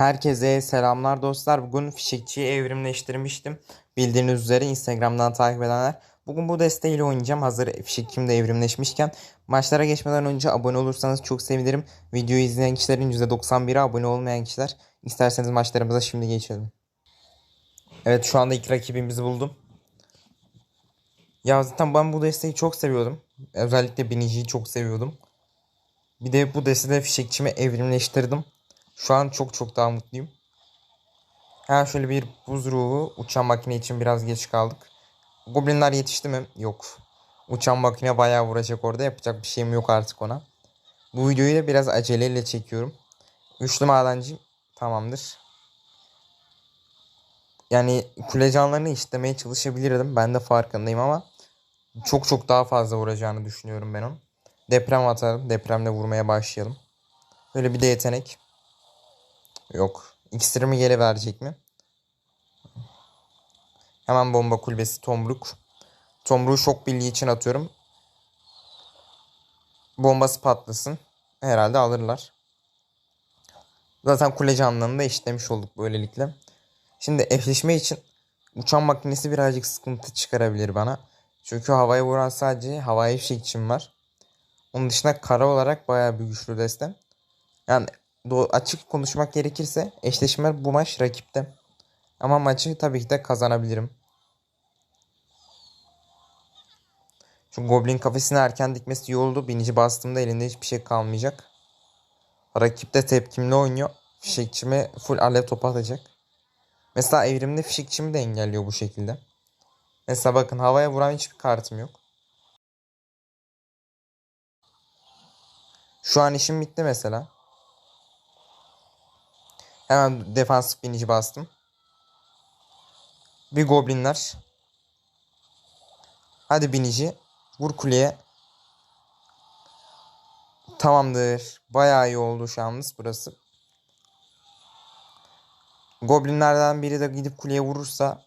Herkese selamlar dostlar. Bugün fişekçiyi evrimleştirmiştim. Bildiğiniz üzere Instagram'dan takip edenler. Bugün bu desteğiyle oynayacağım. Hazır fişekçim de evrimleşmişken. Maçlara geçmeden önce abone olursanız çok sevinirim. Videoyu izleyen kişilerin %91'i abone olmayan kişiler. İsterseniz maçlarımıza şimdi geçelim. Evet şu anda ilk rakibimizi buldum. Ya zaten ben bu desteği çok seviyordum. Özellikle biniciyi çok seviyordum. Bir de bu destede fişekçimi evrimleştirdim. Şu an çok çok daha mutluyum. Ha şöyle bir buz ruhu uçan makine için biraz geç kaldık. Goblinler yetişti mi? Yok. Uçan makine bayağı vuracak orada. Yapacak bir şeyim yok artık ona. Bu videoyu da biraz aceleyle çekiyorum. Üçlü madenci tamamdır. Yani kule canlarını işlemeye çalışabilirdim. Ben de farkındayım ama çok çok daha fazla vuracağını düşünüyorum ben onun. Deprem atalım. Depremle vurmaya başlayalım. Böyle bir de yetenek. Yok. İksirimi geri verecek mi? Hemen bomba kulübesi tomruk. Tomruğu şok birliği için atıyorum. Bombası patlasın. Herhalde alırlar. Zaten kule canlarını da işlemiş olduk böylelikle. Şimdi eşleşme için uçan makinesi birazcık sıkıntı çıkarabilir bana. Çünkü havaya vuran sadece havai fişek için var. Onun dışında kara olarak bayağı bir güçlü destem. Yani açık konuşmak gerekirse eşleşme bu maç rakipte. Ama maçı tabii ki de kazanabilirim. Şu Goblin kafesini erken dikmesi iyi oldu. Binici bastığımda elinde hiçbir şey kalmayacak. Rakip de tepkimli oynuyor. Fişekçimi full alev topu atacak. Mesela evrimde fişekçimi de engelliyor bu şekilde. Mesela bakın havaya vuran hiçbir kartım yok. Şu an işim bitti mesela. Hemen defans binici bastım. Bir goblinler. Hadi binici. Vur kuleye. Tamamdır. Bayağı iyi oldu şu burası. Goblinlerden biri de gidip kuleye vurursa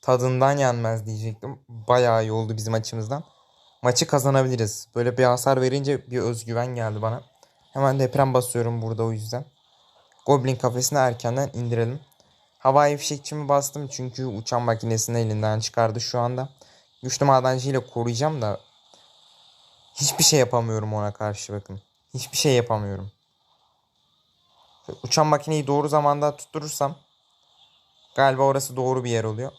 tadından yenmez diyecektim. Bayağı iyi oldu bizim açımızdan. Maçı kazanabiliriz. Böyle bir hasar verince bir özgüven geldi bana. Hemen deprem basıyorum burada o yüzden. Goblin kafesini erkenden indirelim. Havai fişekçimi bastım çünkü uçan makinesini elinden çıkardı şu anda. Güçlü madenciyle ile koruyacağım da hiçbir şey yapamıyorum ona karşı bakın. Hiçbir şey yapamıyorum. Uçan makineyi doğru zamanda tutturursam galiba orası doğru bir yer oluyor.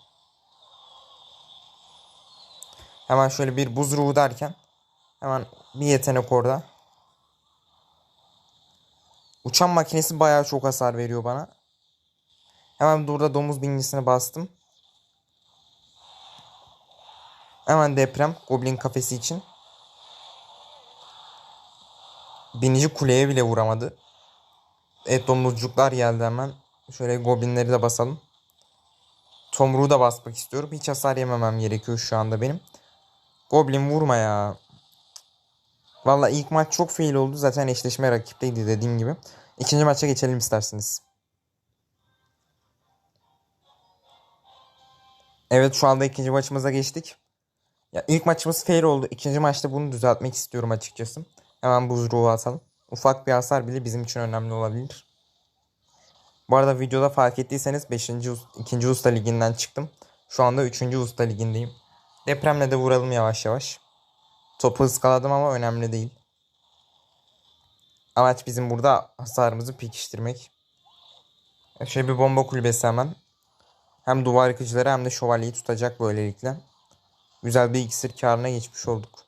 Hemen şöyle bir buz ruhu derken hemen bir yetenek orada. Uçan makinesi bayağı çok hasar veriyor bana. Hemen burada domuz bingisini bastım. Hemen deprem goblin kafesi için. Binici kuleye bile vuramadı. Evet domuzcuklar geldi hemen. Şöyle goblinleri de basalım. Tomruğu da basmak istiyorum. Hiç hasar yememem gerekiyor şu anda benim. Goblin vurma ya. Valla ilk maç çok fail oldu. Zaten eşleşme rakipteydi dediğim gibi. İkinci maça geçelim isterseniz. Evet şu anda ikinci maçımıza geçtik. Ya ilk maçımız fail oldu. İkinci maçta bunu düzeltmek istiyorum açıkçası. Hemen buz ruhu atalım. Ufak bir hasar bile bizim için önemli olabilir. Bu arada videoda fark ettiyseniz 5. 2. Usta Ligi'nden çıktım. Şu anda 3. Usta Ligi'ndeyim. Depremle de vuralım yavaş yavaş. Topu ıskaladım ama önemli değil. Amaç bizim burada hasarımızı pekiştirmek. Şöyle bir bomba kulübesi hemen. Hem duvar yıkıcıları hem de şövalyeyi tutacak böylelikle. Güzel bir iksir karına geçmiş olduk.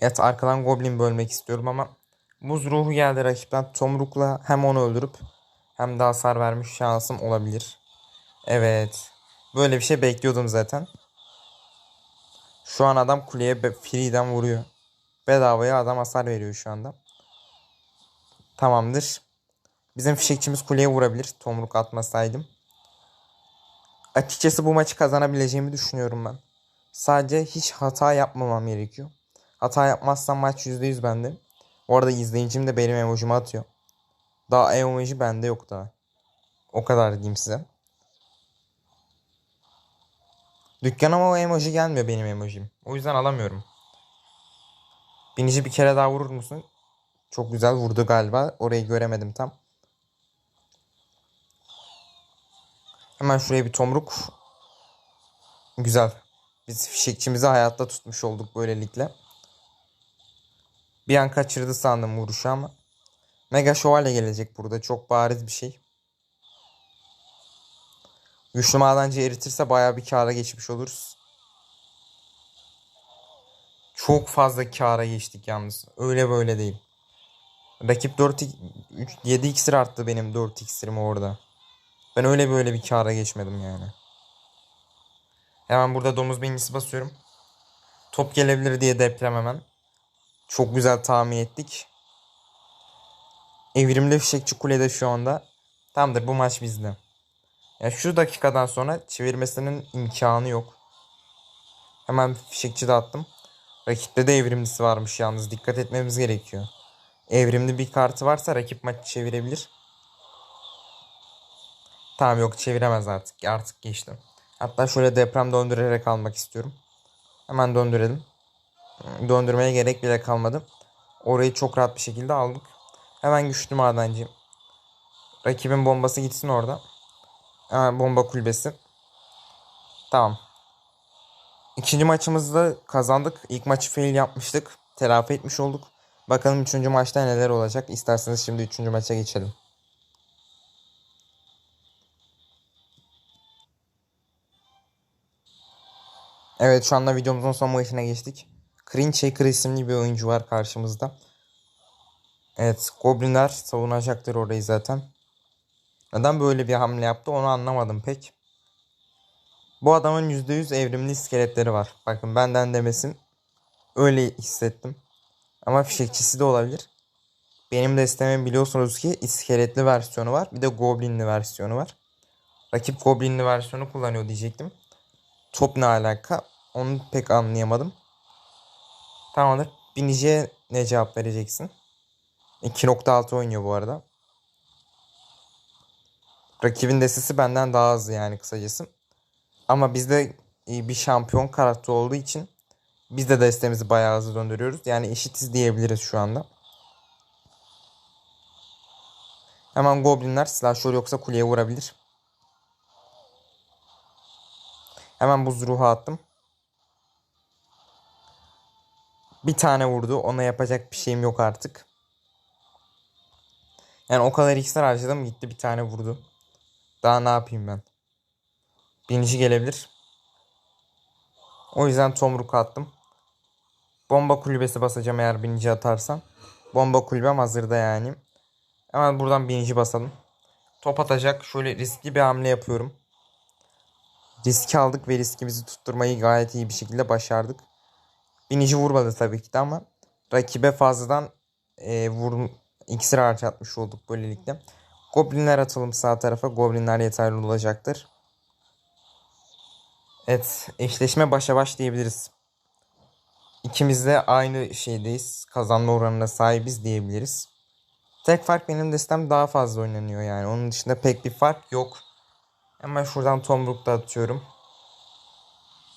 Evet arkadan goblin bölmek istiyorum ama Muz ruhu geldi rakipten. Tomrukla hem onu öldürüp hem de hasar vermiş şansım olabilir. Evet. Böyle bir şey bekliyordum zaten. Şu an adam kuleye free'den vuruyor. Bedavaya adam hasar veriyor şu anda. Tamamdır. Bizim fişekçimiz kuleye vurabilir. Tomruk atmasaydım. Açıkçası bu maçı kazanabileceğimi düşünüyorum ben. Sadece hiç hata yapmamam gerekiyor. Hata yapmazsam maç %100 bende. Bu arada izleyicim de benim emojimi atıyor. Daha emoji bende yok daha. O kadar diyeyim size. Dükkana o emoji gelmiyor benim emojim. O yüzden alamıyorum. Binici bir kere daha vurur musun? Çok güzel vurdu galiba. Orayı göremedim tam. Hemen şuraya bir tomruk. Güzel. Biz fişekçimizi hayatta tutmuş olduk böylelikle. Bir an kaçırdı sandım vuruşu ama. Mega şövalye gelecek burada. Çok bariz bir şey. Güçlü madencı eritirse bayağı bir kâra geçmiş oluruz. Çok fazla kâra geçtik yalnız. Öyle böyle değil. Rakip 4 3, 7 iksir arttı benim 4 iksirim orada. Ben öyle böyle bir kâra geçmedim yani. Hemen burada domuz beynisi basıyorum. Top gelebilir diye deprem hemen. Çok güzel tahmin ettik. Evrimli fişekçi kulede şu anda. Tamamdır bu maç bizde. Ya şu dakikadan sonra çevirmesinin imkanı yok. Hemen fişekçi de attım. Rakipte de evrimlisi varmış yalnız. Dikkat etmemiz gerekiyor. Evrimli bir kartı varsa rakip maçı çevirebilir. Tamam yok çeviremez artık. Artık geçtim. Hatta şöyle deprem döndürerek almak istiyorum. Hemen döndürelim. Döndürmeye gerek bile kalmadı. Orayı çok rahat bir şekilde aldık. Hemen güçlü madenci. Rakibin bombası gitsin orada. Ha, bomba kulübesi. Tamam. İkinci maçımızda kazandık. İlk maçı fail yapmıştık. Telafi etmiş olduk. Bakalım üçüncü maçta neler olacak. İsterseniz şimdi üçüncü maça geçelim. Evet şu anda videomuzun son maçına geçtik. Cringe Shaker isimli bir oyuncu var karşımızda. Evet Goblinler savunacaktır orayı zaten. Neden böyle bir hamle yaptı onu anlamadım pek. Bu adamın %100 evrimli iskeletleri var. Bakın benden demesin. Öyle hissettim. Ama fişekçisi de olabilir. Benim desteğimin biliyorsunuz ki iskeletli versiyonu var. Bir de goblinli versiyonu var. Rakip goblinli versiyonu kullanıyor diyecektim. Top ne alaka? Onu pek anlayamadım. Tamamdır. Binici'ye ne cevap vereceksin? 2.6 oynuyor bu arada. Rakibin destesi benden daha hızlı yani kısacası. Ama bizde bir şampiyon karakter olduğu için biz de destemizi bayağı hızlı döndürüyoruz. Yani eşitiz diyebiliriz şu anda. Hemen goblinler slasher yoksa kuleye vurabilir. Hemen buz ruhu attım. Bir tane vurdu. Ona yapacak bir şeyim yok artık. Yani o kadar iksir harcadım gitti bir tane vurdu. Daha ne yapayım ben? Binici gelebilir. O yüzden tomruk attım. Bomba kulübesi basacağım eğer binici atarsam. Bomba kulübem hazırda yani. Hemen buradan binici basalım. Top atacak. Şöyle riskli bir hamle yapıyorum. Riski aldık ve riskimizi tutturmayı gayet iyi bir şekilde başardık. Binici vurmadı tabii ki de ama rakibe fazladan e, vur, iksir harcatmış olduk böylelikle. Goblinler atalım sağ tarafa. Goblinler yeterli olacaktır. Evet eşleşme başa baş diyebiliriz. İkimiz de aynı şeydeyiz. Kazanma oranına sahibiz diyebiliriz. Tek fark benim destem daha fazla oynanıyor yani. Onun dışında pek bir fark yok. Hemen şuradan tomruk da atıyorum.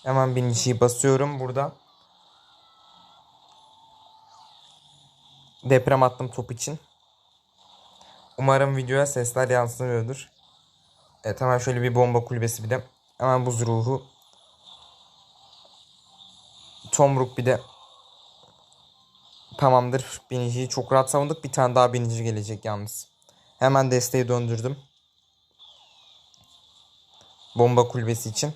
Hemen biniciyi basıyorum burada. Deprem attım top için. Umarım videoya sesler yansımıyordur. Evet hemen şöyle bir bomba kulübesi bir de. Hemen buz ruhu. Tomruk bir de. Tamamdır. Biniciyi çok rahat savunduk. Bir tane daha binici gelecek yalnız. Hemen desteği döndürdüm. Bomba kulübesi için.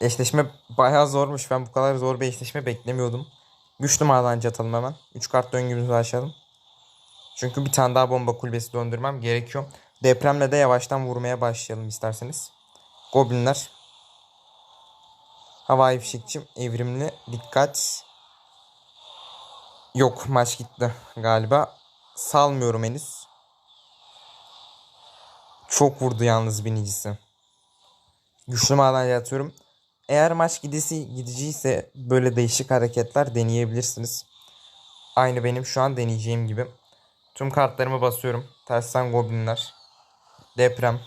Eşleşme bayağı zormuş. Ben bu kadar zor bir eşleşme beklemiyordum. Güçlü madencı atalım hemen. 3 kart döngümüzü açalım. Çünkü bir tane daha bomba kulübesi döndürmem gerekiyor. Depremle de yavaştan vurmaya başlayalım isterseniz. Goblinler. Havai fişekçim. Evrimli. Dikkat. Yok maç gitti galiba. Salmıyorum henüz. Çok vurdu yalnız binicisi. Güçlü maden atıyorum. Eğer maç gidisi gidiciyse böyle değişik hareketler deneyebilirsiniz. Aynı benim şu an deneyeceğim gibi. Tüm kartlarımı basıyorum. Tersten goblinler. Deprem.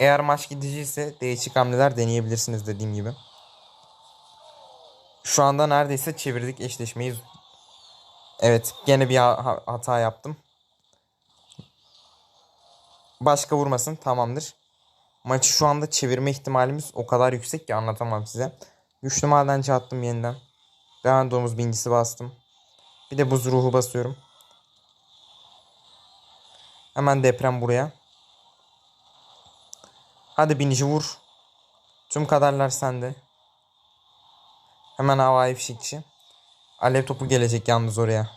Eğer maç gidiciyse değişik hamleler deneyebilirsiniz dediğim gibi. Şu anda neredeyse çevirdik eşleşmeyi. Evet gene bir ha- ha- hata yaptım. Başka vurmasın tamamdır. Maçı şu anda çevirme ihtimalimiz o kadar yüksek ki anlatamam size. Güçlü madenci attım yeniden. Ben domuz bingisi bastım. Bir de buz ruhu basıyorum. Hemen deprem buraya. Hadi binici vur. Tüm kadarlar sende. Hemen havai fişekçi. Alev topu gelecek yalnız oraya.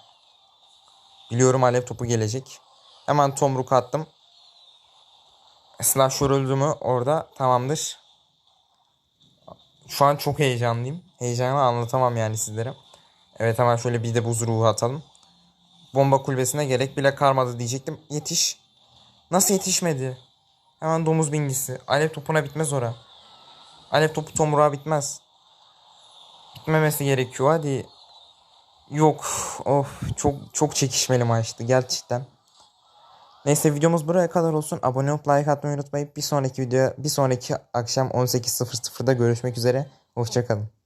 Biliyorum alev topu gelecek. Hemen tomruk attım. Slasher öldü mü orada tamamdır. Şu an çok heyecanlıyım. Heyecanı anlatamam yani sizlere. Evet hemen şöyle bir de buz ruhu atalım. Bomba kulübesine gerek bile kalmadı diyecektim. Yetiş. Nasıl yetişmedi? Hemen domuz bingisi. Alev topuna bitmez ora. Alev topu tomruğa bitmez. Bitmemesi gerekiyor hadi. Yok. Of çok çok çekişmeli maçtı gerçekten. Neyse videomuz buraya kadar olsun. Abone olup like atmayı unutmayın. Bir sonraki video bir sonraki akşam 18.00'da görüşmek üzere. Hoşçakalın.